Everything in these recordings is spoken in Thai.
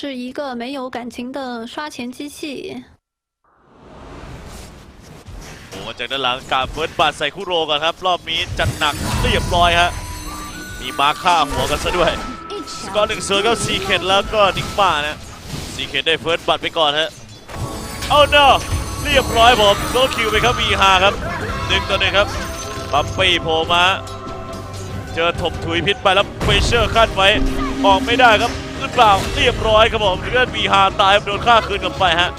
是一个没有感情的刷钱机器。โอ้จากด้านหลังการเฟิร์สบัตใส่คู่โรกันครับ รอบนี้จัดหนักเรียบร้อยฮะมีมาฆ่าหัวกันซะด้วยสกอร์หนึ่งเซอร์ก็ซีเคดแล้วก็นิกมาเนี่ยซีเคดได้เฟิร์สบัตไปก่อนฮะเอาเนาะเรียบร้อยผมโซคิวไปครับวีฮาครับหนึ่งต่อหนึ่งครับปั๊มปีโผล่มาเจอถมถุยพิษไปแล้วเฟเชอร์คาดไว้ออกไม่ได้ครับ หรือเปล่าเรียบร้อยครับผมเลือด V5 ตายโดนฆ่าคืนกลับไปฮะ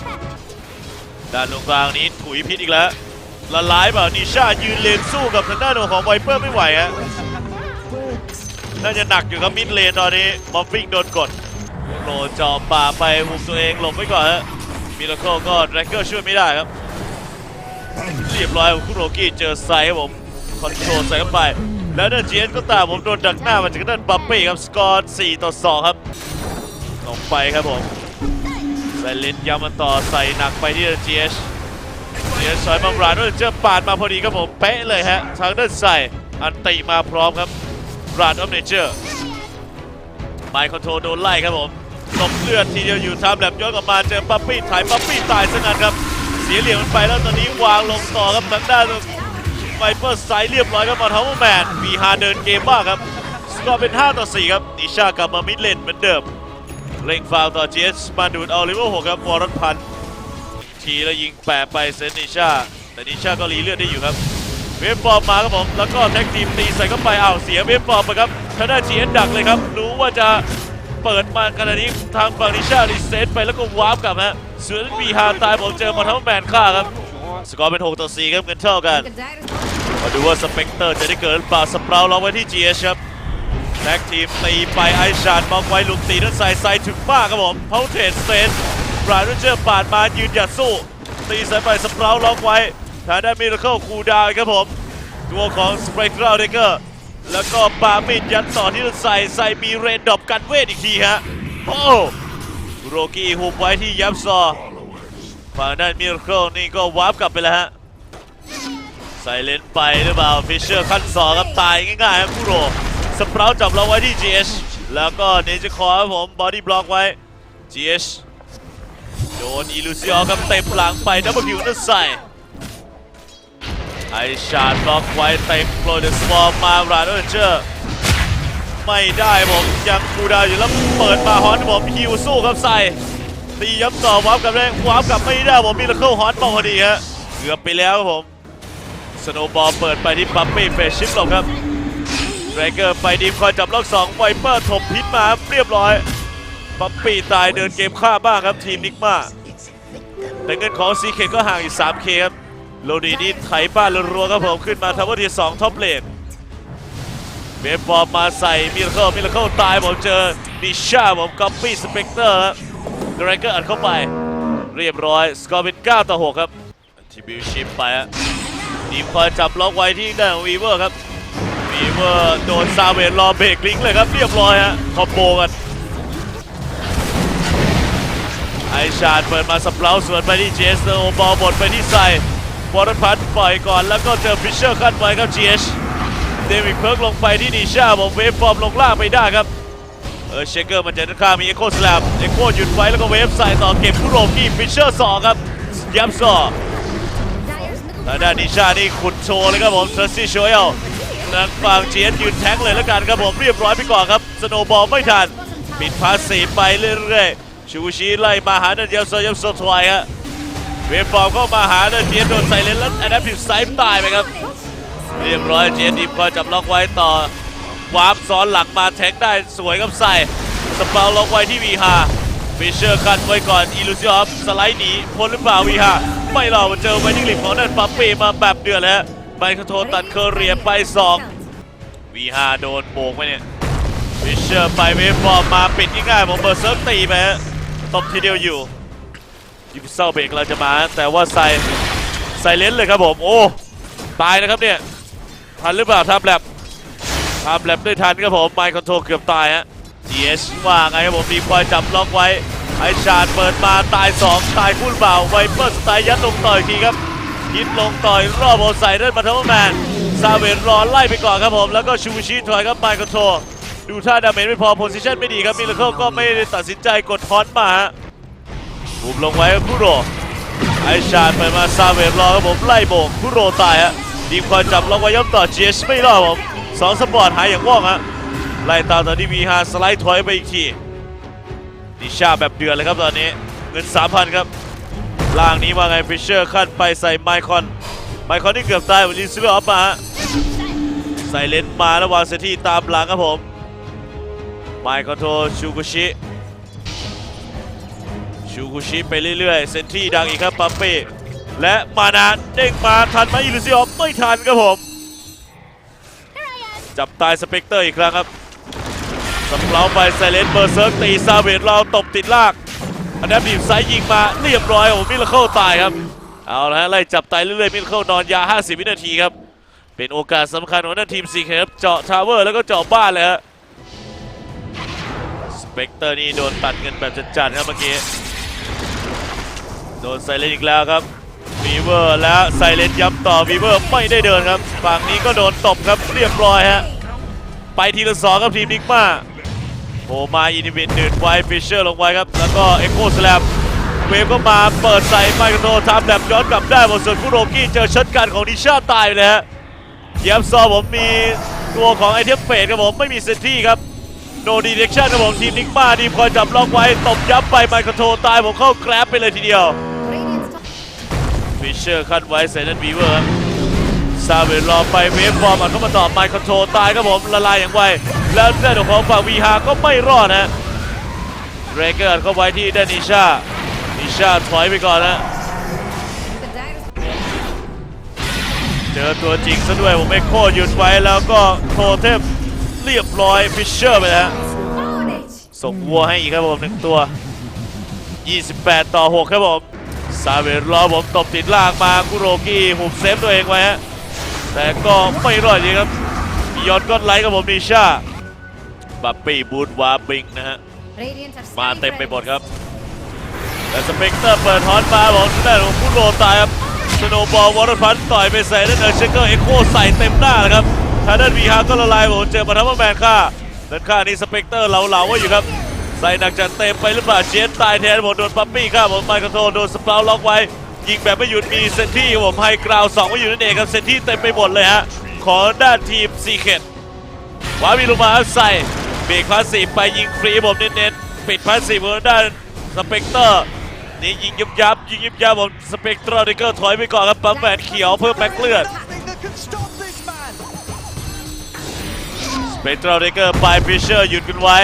ด้านตรงกลางนี้ถุยพิษอีกแล้วละลายเปล่านิชายืนเลนสู้กับทางด้านของไวเปอร์ไม่ไหวฮะน่าจะหนักอยู่ครับมิดเลนตอนนี้บอมฟิงโดนกดโรจอป่าไปหุมตัวเองหลบไว้ก่อนฮะมิราเคิลก็แร็กเกอร์ช่วยไม่ได้ครับเรียบร้อยคุโรกิเจอไซครับผมคอนโทรลใส่เข้าไปแล้วเดนเจนก็ตามผมโดนดักหน้ามาจากด้านบัมเป้ครับสกอร์4ต่อ2ครับ ลงไปครับผมไซเลนย้ำมันต่อใส่หนักไปที่เดนเจนเจนซอยบังราด้วยเจอปาดมาพอดีครับผมเป๊ะเลยฮะทางด้านใส่อันติมาพร้อมครับราดออฟเนเจอร์ไมค์คอนโทรลโดนไล่ครับผมตบเลือดทีเดียวอยู่ทามแลบย้อนกลับมาเจอปั๊ปปี้ถ่ายปั๊ปปี้ตายซะงั้นครับ เสียเหลี่ยมมันไปแล้วตอนนี้วางลงต่อครับทางด้านไวเปอร์ไซด์เรียบร้อยครับมาทาวเวอร์แมนมีฮาเดินเกมมากครับสกอร์เป็น 5 ต่อ 4 ครับ นิชากลับมามิดเลนเหมือนเดิม เร่งฟาวต่อเจสมาดูดเอาลิเวอร์หกครับวอร์รนพันธ์ทีแล้วยิงแปะไปเซนนิชาแต่นิชาก็รีเลือดได้อยู่ครับ เวฟฟอร์มมาครับผม แล้วก็แท็กทีมตีใส่เข้าไปอ้าวเสียเวฟฟอร์มไปครับทางด้านจีเอ็นดักเลยครับ รู้ว่าจะเปิดมาขนาดนี้ทางฝั่งนิชารีเซ็ตไปแล้วก็วาร์ปกลับฮะส่วนบีฮาตายผมเจอมาทั้งแมนฆ่าครับ สกอร์เป็น6ต่อ4ครับเงินเท่ากัน มาดูว่าสเปกเตอร์จะได้เกิดหรือเปล่าสเปราล็อกไว้ที่ GS ครับ แท็กทีมตีไปไอชาร์ดมองไว้ลุมตีด้านซ้ายซ้ายถึงมาครับผมเพาเทสเตนบราดเจอร์ปาดมายืนหยัดสู้ ตีสายไปสเปราล็อกไว้ทางด้านมิราเคิลคูดาวครับผมตัวของสเปกเตอร์เดเกอร์แล้วก็ปามิดยัดต่อที่ด้นซ้ายซ้ายมีเรนดอปกันเวทอีกทีฮะโอ้โรกี้หุบไว้ที่ยับซอฝั่งด้านมิราเคิลนี่ก็วาร์ปกลับไปแล้วฮะใส่เลนไปหรือเปล่าฟิชเชอร์ขั้นสองครับตายง่ายๆครับคุโร สเปราจับเราไว้ที่ GH แล้วก็เนจคอครับผมบอดี้บล็อกไว้ GH โดนอิลูซิออครับเต็มหลังไปดับเบิลคิวนั่นใส่ไอชาร์ดบล็อกไว้เต็มโปรเดสฟอร์มมาราโดเจอร์ไม่ได้ผมยังคูดาวอยู่แล้วเปิดมาฮอนผมฮิวสู้ครับใส่ตีย้ำต่อวาร์ปกลับได้วาร์ปกลับไม่ได้ผมมีละเข้าฮอนมาพอดีฮะเกือบไปแล้วครับผมสโนบอลเปิดไปที่ปั๊มปี้เฟสชิปหลบครับ รเกอร์ไปดีมคอยจับล็อก2ไวเปอร์ถมพิษมาเรียบร้อยปั๊มปี้ตายเดินเกมฆ่าบ้างครับทีมนิกมาแต่เงินของซีเคก็ห่างอยู่ 3K ครับโลดีนี่ไถบ้านรัวครับผมขึ้นมาทาวเวอร์ที่2ท็อปเลนเบฟบอลมาใส่มิราเคิลมิราเคิลตายผมเจอนิชาผมก๊อปปี้สเปกเตอร์ครับแรเกอร์อัดเข้าไปเรียบร้อย สกอร์เป็น 9 ต่อ 6 ครับทีบิวชิปไปฮะทีมคอยจับล็อกไว้ที่ด้านของวีเวอร์ครับีเวอร์โดนซาเวนรอเบรกลิงก์เลยครับเรียบร้อยฮะคอมโบกันไอชาดเปิดมาสเปราสวนไปที่เจสโอบอลบดไปที่ไซบอลพันปล่อยก่อนแล้วก็เจอฟิชเชอร์ขั้นไว้ครับเจสเดวิดเพิร์กลงไปที่นิชาผมเวฟฟอร์มลงล่างไม่ได้ครับเออเชคเกอร์มันจะด้านข้ามีเอ็กโคสแลมเอ็กโคหยุดไว้แล้วก็เวฟใส่ต่อเก็บคุโรกี้ฟิชเชอร์สองครับยับซอทางด้านนิชานี่ขุดโชว์เลยครับผมเซอร์ซี่โชเอล ทางฝั่งเจียนยืนแท็กเลยแล้วกันครับผมเรียบร้อยไปก่อนครับ สโนบอลไม่ทันปิดพาสซีไปเรื่อยๆ ชูชีไล่มาหาดันเดียวโซยัมโซทวายฮะเวฟบอลเข้ามาหาดันเจียนโดนใส่เลนแล้วแอนด์พิวไซด์ตายไปครับ เรียบร้อยเจียนดีมคอจับล็อกไว้ต่อวาร์ปซ้อนหลังมาแท็กได้สวยครับใส่สเปาล็อกไว้ที่วีฮาฟิชเชอร์กันไว้ก่อนอิลูซิออฟสไลด์หนีพ้นหรือเปล่าวีฮาไม่หรอกเจอไวนิ่งลิมของนั่นปั๊มเป้มาแบบเดือดแล้ว ไมค์คอนโทรตัดเคอร์เรียไป2วีฮาโดนโบกไปเนี่ยฟิชเชอร์ไปเวฟบอลมาปิดง่ายๆผมเบอร์เซิร์ฟตีไปตบทีเดียวอยู่ยิเซลเบรกเราจะมา แต่ว่าใส่ใส่เลนเลยครับผมโอ้ตายนะครับเนี่ยทันหรือเปล่าทับแลบทับแลบได้ทันครับผมไมค์คอนโทรเกือบตายฮะ GS ว่าไงครับผมทีมคอยจับล็อกไว้ไอชาดเปิดมาตาย 2 ตายคู่เปล่าไวเปอร์สไตล์ยัดลงต่อยทีครับ ยิดลงต่อยรอบโอใส่เดินมาทั้งแมนซาเวนรอไล่ไปก่อนครับผม แล้วก็ชูชิถอยครับไมค์คอนโทรดูท่าดาเมจไม่พอโพซิชันไม่ดีครับมิลเคิลก็ไม่ได้ตัดสินใจกดทอนมาฮะบุมลงไว้ครับคุโรไอชาดไปมาซาเวฟรอครับผมไล่โบกคุโรตายฮะดีคอยจับล็อกไว้ย่อมต่อเจสไม่รอดผมสองสปอร์ตหายอย่างว่องฮะไล่ตามตอนที่มีฮาสไลด์ถอยไปอีกทีนิชาแบบเดือดเลยครับตอนนี้เงิน3,000ครับ ล่างนี้ว่าไงฟิชเชอร์ขั้นไปใส่ไมคอน ไมคอนที่เกือบตายวันนี้ซื้อออฟมาใส่เลนส์มาแล้ววางเซตที่ตามหลังครับผม ไมคอนโทชูกุชิ ชูกุชิไปเรื่อยๆ เซนที่ดังอีกครับปั๊มเป้และมานาเด้งมาทันไหมอิลูซิออฟไม่ทันครับผม จับตายสเปกเตอร์อีกครั้งครับสำเปาไปไซเลนเบอร์เซิร์กตีซาเวตเราตบติดลาก อันนั้บีบซ้ายยิงมาเรียบร้อยโอ้มิลเคิลตายครับ เอาละฮะไล่จับตายเรื่อยๆมิลเคิลนอนยา 50 วินาทีครับ เป็นโอกาสสำคัญของนักทีมซีเคครับเจาะทาวเวอร์แล้วก็เจาะบ้านเลยฮะสเปกเตอร์นี่โดนตัดเงินแบบจัดๆครับเมื่อกี้ โดนไซเลนอีกแล้วครับวีเวอร์แล้วไซเลนย้ำต่อวีเวอร์ไม่ได้เดินครับ ฝั่งนี้ก็โดนตบครับเรียบร้อยฮะไปทีละสองครับทีมนิกมา โผล่มาอินิบินหนึ่งไว้ฟิชเชอร์ลงไว้ครับ แล้วก็เอ็กโคสแลมเวฟก็มาเปิดใส่ไมโครโททำแบบย้อนกลับได้หมดส่วนคุโรกี้เจอช็อตกันของนิชาตายไปเลยฮะเยียมซอผมมีตัวของไอเทมเฟดครับผมไม่มีเซนที่ครับโนดีเรคชั่นครับผมทีมนิกมาดีมคอยจับล็อกไว้ตบยับไปไมโครโทตายผมเข้าแกร็บไปเลยทีเดียวฟิชเชอร์คัดไว้ใส่นันบีเวอร์ ซาเวลรอไปเวฟฟอร์มอัดเข้ามาต่อไมค์คอนโทรตายครับผมละลายอย่างไว แล้วด้านของฝั่งวีฮาก็ไม่รอดนะเรเกอร์เข้าไว้ที่ด้านนิชานิชาถอยไปก่อนนะเจอตัวจริงซะด้วยผมเอ็กโคหยุดไว้แล้วก็โทเทมเรียบร้อยฟิชเชอร์ไปแล้วส่งวัวให้อีกครับผมหนึ่งตัว 28 ต่อ 6 ครับผมซาเวรรอผมตบติดล่างมาคุโรกี้หุบเซฟตัวเองไว้ฮะ แต่ก็ไม่รอดจริงครับมียอดก้อนไลท์ครับผมนิชาบัปปี้บูดวาบิงนะฮะ มาเต็มไปหมดครับ แต่สเปกเตอร์เปิดฮอนมาบอกได้ของคุโรตายครับสโนบอลวอเตอร์พันต่อยไปใส่ด้านเออร์เชคเกอร์เอ็กโคใส่เต็มหน้าเลยครับทางด้านวีฮาก็ละลายผมเจอมาทัพแมนฆ่าด้านข้างนี้สเปกเตอร์เหลาๆไว้อยู่ครับ ใส่หนักจัดเต็มไปหรือเปล่าเจนตายแทนผมโดนปั๊มปี้ฆ่าผมไมค์คอนโทรลโดนสปราวล็อกไว้ ยิงแบบไม่หยุดมีเซนที่ผมไฮกราวสองไว้อยู่นั่นเองครับเซนที่เต็มไปหมดเลยฮะของด้านทีมซีเคทวาวีลงมาใส่เบรกพาสซีฟไปยิงฟรีผมเน้นๆปิดพาสซีฟบนด้านสเปกเตอร์นี่ยิงยับยับยิงยับยับผมสเปกเตอร์ดิเกอร์ถอยไปก่อนครับปั๊มแหวนเขียวเพิ่มแม็กเลือดสเปกเตอร์ดิเกอร์ไปฟิชเชอร์หยุดกันไว้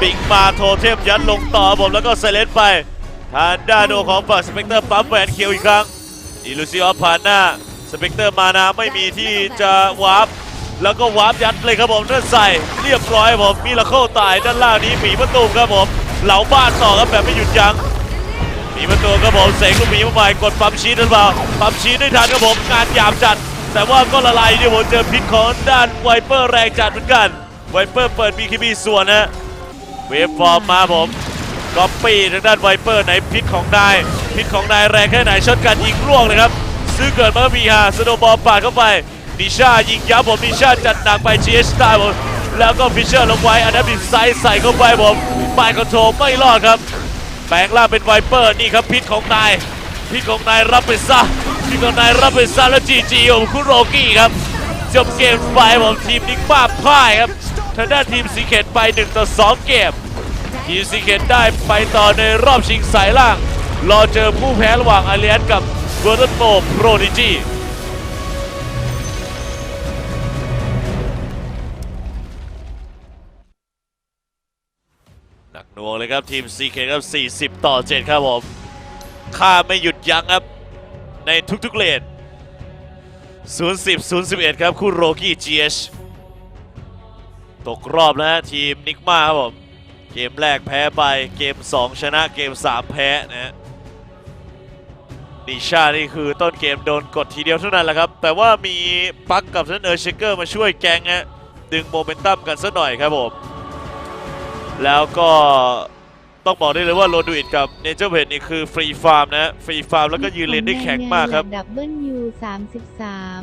ปิงมาโทเทมยัดลงต่อผมแล้วก็ไซเลนไป ทางด้านโดของฝั่งสเปกเตอร์ปั๊มแหวนเขียวอีกครั้งอิลูซิออฟผ่านหน้าสเปกเตอร์มานาไม่มีที่จะวาร์ปแล้วก็วาร์ปยัดเลยครับผมนั่นใส่เรียบร้อยผมมีละเข้าตายด้านล่างนี้หมีประตูครับผมเหลาบ้านต่อครับแบบไม่หยุดยั้งหมีประตูครับผมเสกลูกหมีมาใหม่กดปั๊มชีสหรือเปล่าปั๊มชีสได้ทันครับผมงานหยาบจัด แต่ว่าก็ละลายที่ผมเจอพิษของด้านไวเปอร์แรงจัดเหมือนกันไวเปอร์เปิดบีคีบีส่วนนะเวฟฟอร์มมาผม ก๊อปปี้ทางด้านไวเปอร์ไหนพิษของนายพิษของนายแรงแค่ไหนช็อตการยิงร่วงเลยครับ ซื้อเกิดมาก็มีฮาสโนบอลปาดเข้าไปนิชายิงยับผมนิชาจัดหนักไปเชียสตาผมแล้วก็ฟิชเชอร์ลงไว้อันนั้นบิดไซส์ใส่เข้าไปผมปลายคอนโทรไม่รอดครับแปลงร่างเป็นไวเปอร์นี่ครับพิษของนายพิษของนายรับไปซะพิษของนายรับไปซะแล้วจีจีของคุโรกี้ครับจบเกมไปผมทีมนิกบ้าพ่ายครับทางด้านทีมซีเคตไป1ต่อ2เกม ทีมซีเคตได้ไปต่อในรอบชิงสายล่าง รอเจอผู้แพ้ระหว่างอาเลียนกับเวอร์ตันโตโปรดิจีหนักหน่วงเลยครับทีมซีเคครับ 40 ต่อ 7 ครับผมค่าไม่หยุดยั้งครับ ในทุกๆเลน010 011 ครับ คู่โรกี้ GH ตกรอบแล้วฮะทีมนิกมาครับผม กมแรกแพ้ไปเกม 2 ชนะเกม 3 แพ้นะฮะนิชานี่คือต้นเกมโดนกดทีเดียวเท่านั้นแหละครับ แต่ว่ามีปักกับท่านเออร์เชเกอร์มาช่วยแกงฮะดึงโมเมนตัมกันสักหน่อยครับผม แล้วก็ต้องบอกได้เลยว่าโรดูอิดกับเนเจอร์เพนนี่คือฟรีฟาร์มนะฮะฟรีฟาร์มแล้วก็ยืนเลนได้แข็งมากครับดับเบิลยูสามสิบสาม